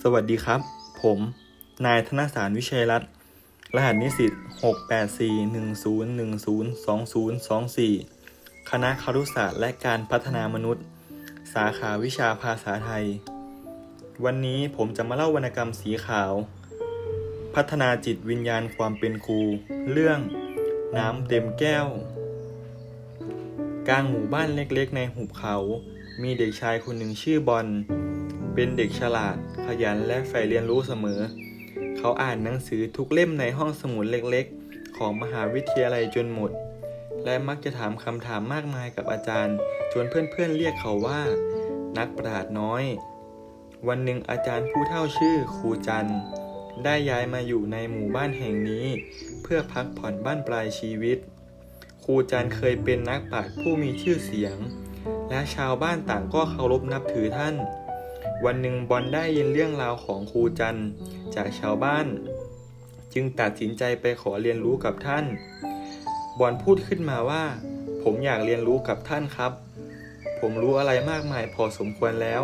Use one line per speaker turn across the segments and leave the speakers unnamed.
สวัสดีครับ ผม นายธนสารวิชัยรัตน์รหัสนิสิต68410102024 คณะครุศาสตร์และการพัฒนามนุษย์ สาขาวิชาภาษาไทย วันนี้ผมจะมาเล่าวรรณกรรมสีขาว พัฒนาจิตวิญญาณความเป็นครู เรื่องน้ำเต็มแก้ว กลางหมู่บ้านเล็กๆ ในหุบเขา มีเด็กชายคนหนึ่งชื่อบอล เป็นเด็กฉลาด ขยันและใฝ่เรียนรู้เสมอ เขาอ่านหนังสือทุกเล่มในห้องสมุดเล็กๆ ของมหาวิทยาลัยจนหมด และมักจะถามคำถามมากมายกับอาจารย์ จนเพื่อนๆเรียกเขาว่า นักปราชญ์น้อย วันหนึ่งอาจารย์ผู้เท่าชื่อครูจันได้ย้ายมาอยู่ในหมู่บ้านแห่งนี้ เพื่อพักผ่อนบ้านปลายชีวิต ครูจันเคยเป็นนักปราชญ์ผู้มีชื่อเสียง และชาวบ้านต่างก็เคารพนับถือท่าน วันหนึ่งบอลได้ยินเรื่องราวของครูจันจากชาวบ้าน จึงตัดสินใจไปขอเรียนรู้กับท่าน บอลพูดขึ้นมาว่า ผมอยากเรียนรู้กับท่านครับ ผมรู้อะไรมากมายพอสมควรแล้ว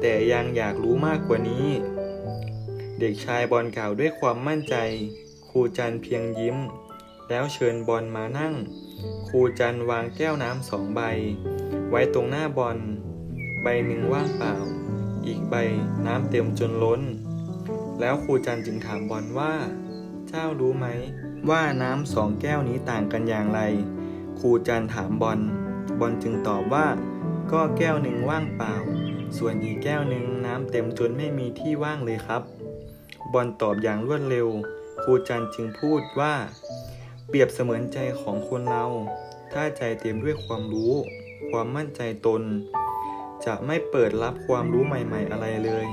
แต่ยังอยากรู้มากกว่านี้ เด็กชายบอลกล่าวด้วยความมั่นใจ ครูจันเพียงยิ้ม แล้วเชิญบอลมานั่ง ครูจันวางแก้วน้ำสองใบ ไว้ตรงหน้าบอล ใบหนึ่งว่างเปล่า อีกใบน้ำเต็มจนล้น แล้วครูจันจึงถามบอลว่า เจ้ารู้ไหม ว่าน้ำสองแก้วนี้ต่างกันอย่างไร ครูจันถามบอล บอลจึงตอบว่า ก็แก้วหนึ่งว่างเปล่า ส่วนอีกแก้วหนึ่งน้ำเต็มจนไม่มีที่ว่างเลยครับ บอลตอบอย่างรวดเร็ว ครูจันจึงพูดว่า เปรียบเสมือนใจของคนเรา ถ้าใจเต็มด้วยความรู้ ความมั่นใจตน จะไม่เปิดรับความรู้ใหม่ๆอะไรเลย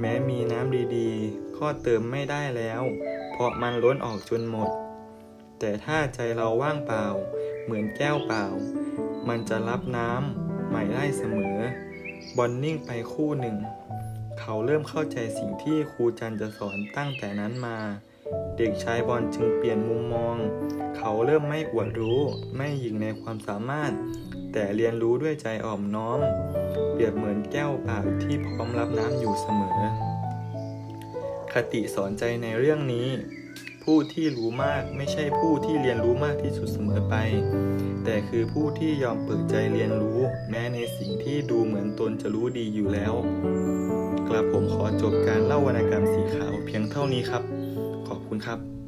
แม้มีน้ำดีๆ ก็เติมไม่ได้แล้ว เพราะมันล้นออกจนหมด แต่ถ้าใจเราว่างเปล่า เหมือนแก้วเปล่า มันจะรับน้ำใหม่ได้เสมอ บอลนิ่งไปคู่หนึ่ง เขาเริ่มเข้าใจสิ่งที่ครูจันจะสอนตั้งแต่นั้นมา เด็กชายบอลจึงเปลี่ยนมุมมอง เขาเริ่มไม่อวดรู้ ไม่หยิ่งในความสามารถ แต่เรียนรู้ด้วยใจอ่อมน้อม เปรียบเหมือนแก้วเปล่าที่พร้อมรับน้ำอยู่เสมอ คติสอนใจในเรื่องนี้ ผู้ที่รู้มากไม่ใช่ผู้ที่เรียนรู้มากที่สุดเสมอไป แต่คือผู้ที่ยอมเปิดใจเรียนรู้ แม้ในสิ่งที่ดูเหมือนตนจะรู้ดีอยู่แล้วกระผมขอจบการเล่าวรรณกรรมสีขาวเพียงเท่านี้ครับ ครับ